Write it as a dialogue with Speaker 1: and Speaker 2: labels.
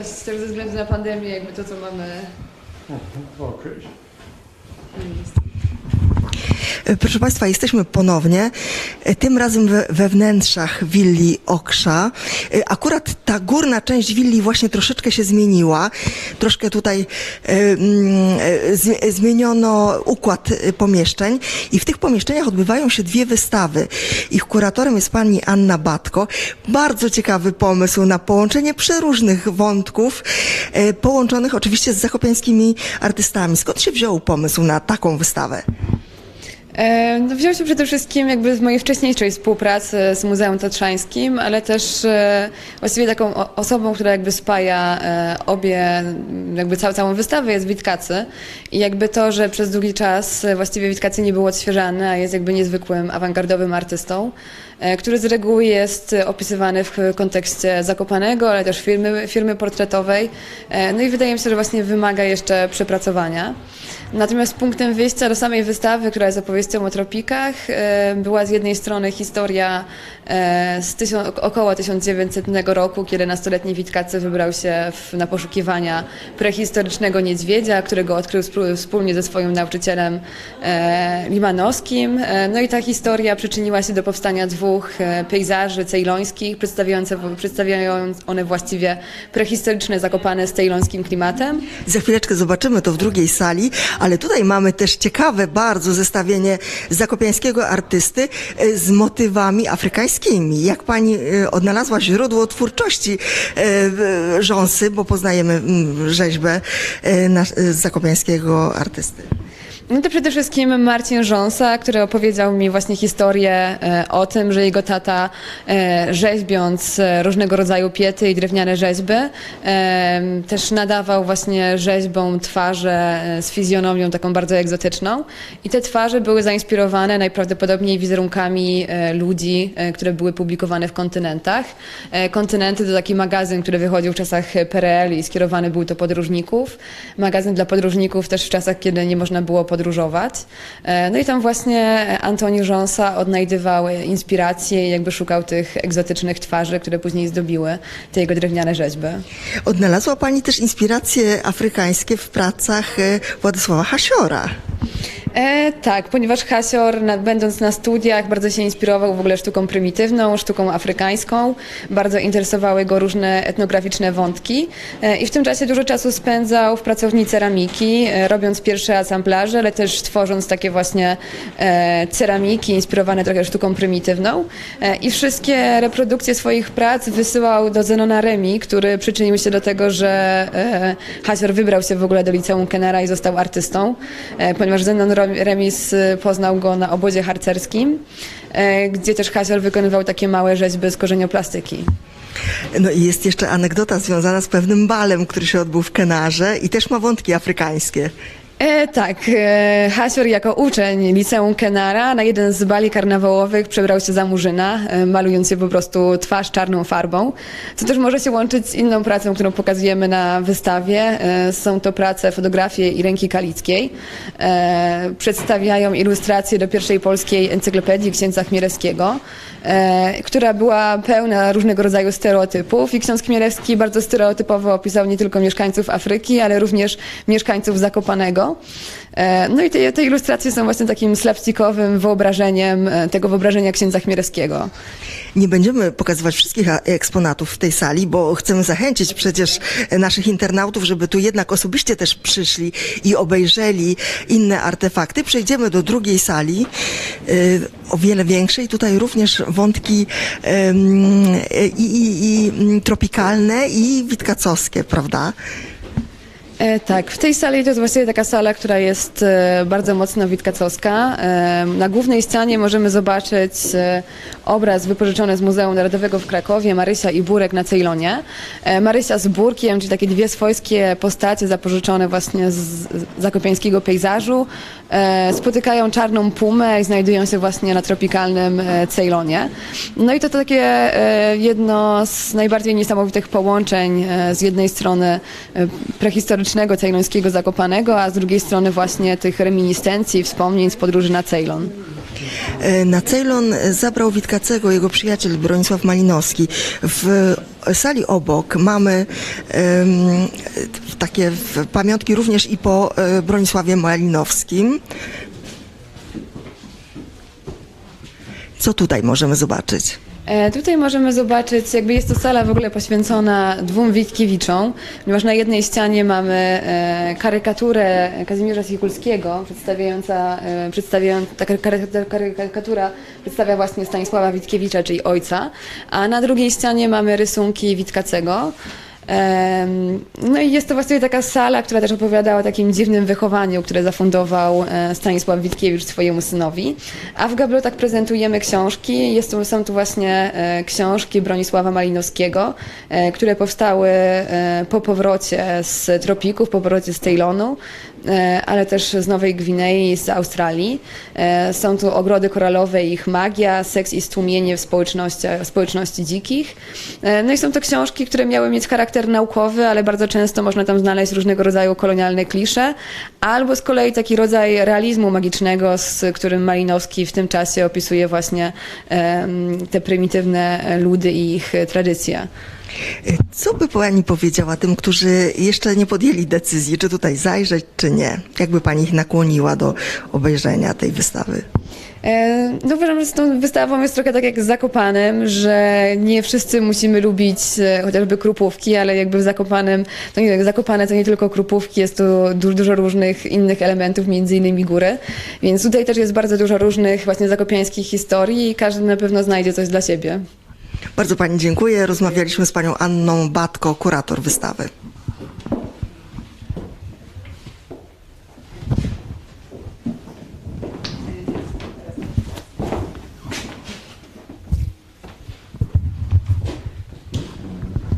Speaker 1: Też ze względu na pandemię, jakby to, co mamy
Speaker 2: Okej.
Speaker 3: E, Proszę Państwa, jesteśmy ponownie, e, tym razem we, we wnętrzach willi Oksza. E, Akurat ta górna część willi właśnie troszeczkę się zmieniła. Troszkę tutaj e, e, zmi- zmieniono układ e, pomieszczeń i w tych pomieszczeniach odbywają się dwie wystawy. Ich kuratorem jest pani Anna Batko. Bardzo ciekawy pomysł na połączenie przeróżnych wątków, e, połączonych oczywiście z zakopiańskimi artystami. Skąd się wziął pomysł na taką wystawę?
Speaker 1: E, No, wziął się przede wszystkim jakby z mojej wcześniejszej współpracy z Muzeum Tatrzańskim, ale też e, właściwie taką osobą, która jakby spaja e, obie, jakby całą, całą wystawę jest Witkacy i jakby to, że przez długi czas właściwie Witkacy nie był odświeżany, a jest jakby niezwykłym, awangardowym artystą, który z reguły jest opisywany w kontekście Zakopanego, ale też firmy, firmy portretowej. No i wydaje mi się, że właśnie wymaga jeszcze przepracowania. Natomiast punktem wyjścia do samej wystawy, która jest opowieścią o tropikach, e, była z jednej strony historia e, z około 1900 roku, kiedy nastoletni Witkacy wybrał się w, na poszukiwania prehistorycznego niedźwiedzia, którego odkrył wspólnie ze swoim nauczycielem e, limanowskim. No i ta historia przyczyniła się do powstania dwóch pejzaży cejlońskich, przedstawiające, przedstawiają one właściwie prehistoryczne Zakopane z cejlońskim klimatem.
Speaker 3: Za chwileczkę zobaczymy to w drugiej sali, ale tutaj mamy też ciekawe bardzo zestawienie zakopiańskiego artysty e, z motywami afrykańskimi. Jak pani e, odnalazła źródło twórczości e, rząsy, bo poznajemy mm, rzeźbę zakopiańskiego artysty.
Speaker 1: No to przede wszystkim Marcin Rząsa, który opowiedział mi właśnie historię e, o tym, że jego tata e, rzeźbiąc e, różnego rodzaju piety i drewniane rzeźby też nadawał właśnie rzeźbom twarze z fizjonomią taką bardzo egzotyczną i te twarze były zainspirowane najprawdopodobniej wizerunkami ludzi, które były publikowane w kontynentach. Kontynenty to taki magazyn, który wychodził w czasach PRL i skierowany był do podróżników. Magazyn dla podróżników też w czasach, kiedy nie można było podróżować. E, No i tam właśnie Antoni Rząsa odnajdywał inspiracje i jakby szukał tych egzotycznych twarzy, które później zdobiły te jego drewniane rzeźby.
Speaker 3: Odnalazła pani też inspiracje afrykańskie w pracach e, Władysława Hasiora.
Speaker 1: E, tak, ponieważ Hasior, będąc na studiach, bardzo się inspirował w ogóle sztuką prymitywną, sztuką afrykańską. Bardzo interesowały go różne etnograficzne wątki. E, I w tym czasie dużo czasu spędzał w pracowni ceramiki, e, robiąc pierwsze asamblaże, ale też tworząc takie właśnie e, ceramiki inspirowane trochę sztuką prymitywną. E, I wszystkie reprodukcje swoich prac wysyłał do Zenona Remi, który przyczynił się do tego, że e, Hasior wybrał się w ogóle do liceum Kenera i został artystą, e, ponieważ Zenon Remis e, poznał go na obozie harcerskim, e, gdzie też Hasior wykonywał takie małe rzeźby z korzenioplastyki.
Speaker 3: No i jest jeszcze anegdota związana z pewnym balem, który się odbył w Kenarze i też ma wątki afrykańskie.
Speaker 1: E, tak, e, Hasior jako uczeń liceum Kenara na jeden z bali karnawałowych przebrał się za murzyna, e, malując się po prostu twarz czarną farbą, co też może się łączyć z inną pracą, którą pokazujemy na wystawie. E, są to prace, fotografie i ręki Kalickiej. E, przedstawiają ilustracje do pierwszej polskiej encyklopedii księdza Chmielewskiego, e, która była pełna różnego rodzaju stereotypów i ksiądz Chmielewski bardzo stereotypowo opisał nie tylko mieszkańców Afryki, ale również mieszkańców Zakopanego. E, No i te, te ilustracje są właśnie takim slapstickowym wyobrażeniem e, tego wyobrażenia księdza Chmielewskiego.
Speaker 3: Nie będziemy pokazywać wszystkich eksponatów w tej sali, bo chcemy zachęcić przecież naszych internautów, żeby tu jednak osobiście też przyszli i obejrzeli inne artefakty. Przejdziemy do drugiej sali, o wiele większej. Tutaj również wątki i, i, i mm, tropikalne i witkacowskie, prawda?
Speaker 1: E, tak, w tej sali to jest właściwie taka sala, która jest e, bardzo mocno witkacowska. E, na głównej ścianie możemy zobaczyć e, obraz wypożyczony z Muzeum Narodowego w Krakowie, Marysia i Burek na Ceylonie. E, Marysia z Burkiem, czyli takie dwie swojskie postacie zapożyczone właśnie z zakopiańskiego pejzażu, spotykają czarną pumę i znajdują się właśnie na tropikalnym e, Ceylonie. No i to takie e, jedno z najbardziej niesamowitych połączeń e, z jednej strony e, prehistorycznego cejlońskiego Zakopanego, a z drugiej strony właśnie tych reminiscencji, wspomnień z podróży na Ceylon.
Speaker 3: E, Na Ceylon zabrał Witkacego jego przyjaciel Bronisław Malinowski w sali obok mamy em, takie pamiątki również i po e, Bronisławie Malinowskim. Co tutaj możemy zobaczyć?
Speaker 1: E, Tutaj możemy zobaczyć, jakby jest to sala w ogóle poświęcona dwóm Witkiewiczom, ponieważ na jednej ścianie mamy e, karykaturę Kazimierza Sikulskiego, przedstawiająca, e, przedstawiająca ta kary- kary- karykatura przedstawia właśnie Stanisława Witkiewicza, czyli ojca, a na drugiej ścianie mamy rysunki Witkacego. No i jest to właściwie taka sala, która też opowiada o takim dziwnym wychowaniu, które zafundował e, Stanisław Witkiewicz swojemu synowi. A w gablotach prezentujemy książki. Jest to, są tu właśnie e, książki Bronisława Malinowskiego, e, które powstały po powrocie z tropików, po powrocie z Ceylonu, ale też z Nowej Gwinei, z Australii. E, Są tu ogrody koralowe ich magia, seks i stłumienie w społeczności, społeczności dzikich. E, No i są to książki, które miały mieć charakter naukowy, ale bardzo często można tam znaleźć różnego rodzaju kolonialne klisze, albo z kolei taki rodzaj realizmu magicznego, z którym Malinowski w tym czasie opisuje właśnie te prymitywne ludy i ich e, tradycje.
Speaker 3: E, Co by pani powiedziała tym, którzy jeszcze nie podjęli decyzji, czy tutaj zajrzeć, czy nie? Jakby pani ich nakłoniła do obejrzenia tej wystawy?
Speaker 1: E, No uważam, że z tą wystawą jest trochę tak jak z Zakopanem, że nie wszyscy musimy lubić e, chociażby krupówki, ale jakby w Zakopanem, to nie, Zakopane to nie tylko krupówki, jest tu du- dużo różnych innych elementów, między innymi góry, więc tutaj też jest bardzo dużo różnych właśnie zakopiańskich historii i każdy na pewno znajdzie coś dla siebie.
Speaker 3: Bardzo pani dziękuję. Rozmawialiśmy z panią Anną Batko, kurator wystawy.